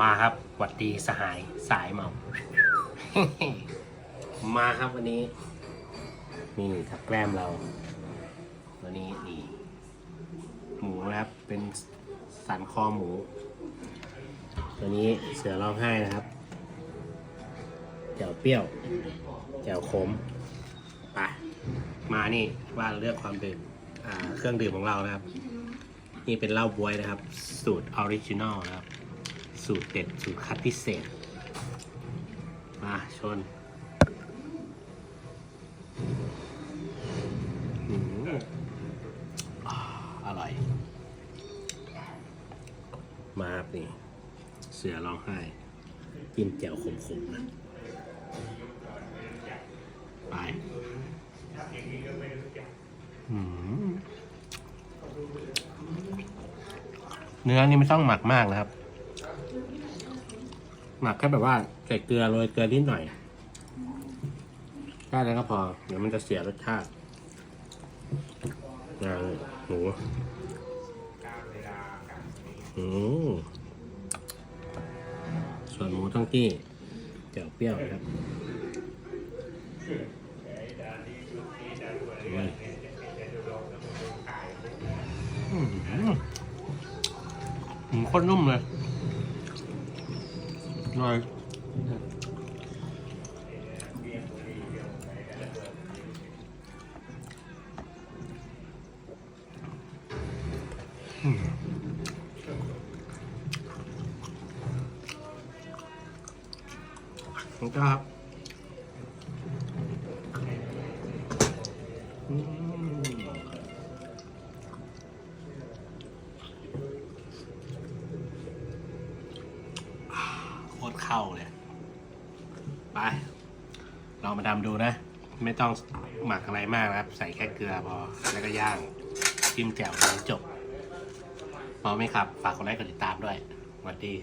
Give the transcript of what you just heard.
มาครับหวัดดีสหายสายเมา มาครับวันนี้ นี่กับแกล้มเรา วันนี้นี่หมูนะครับ เป็นสันคอหมู ตัวนี้เสือร้องไห้นะครับแจ่วเปรี้ยวแจ่วขมไปมานี่ว่าเลือกความดื่มเครื่องดื่มของเรานะครับ นี่เป็นเหล้าบวยนะครับ สูตรออริจินอลนะครับ สูตรเด็ดสูตรคัดพิเศษ มาชนอืมอร่อย มาครับนี่ เสือร้องไห้จิ้มแจ่วขมๆนะ ไปเนื้อนี่ไม่ต้องหมักมากนะครับ หมักแค่แบบว่าใส่เกลือโรยเกลือนิดหน่อยแค่นั้นก็พอ เดี๋ยวมันจะเสียรสชาติงาหมูอืมส่วนหมูทั้งที่เจียวเปรี้ยวนะครับโอ้ยอื้อหือหมูโคตรนุ่มเลย หน่อย เข้าเลยไปลองมาทำดูนะ ไม่ต้องหมักอะไรมากนะครับ ใส่แค่เกลือพอ แล้วก็ย่างจิ้มแจ่วแล้วจบพอไหมครับ ฝากกดไลค์กดติดตามด้วยสวัสดี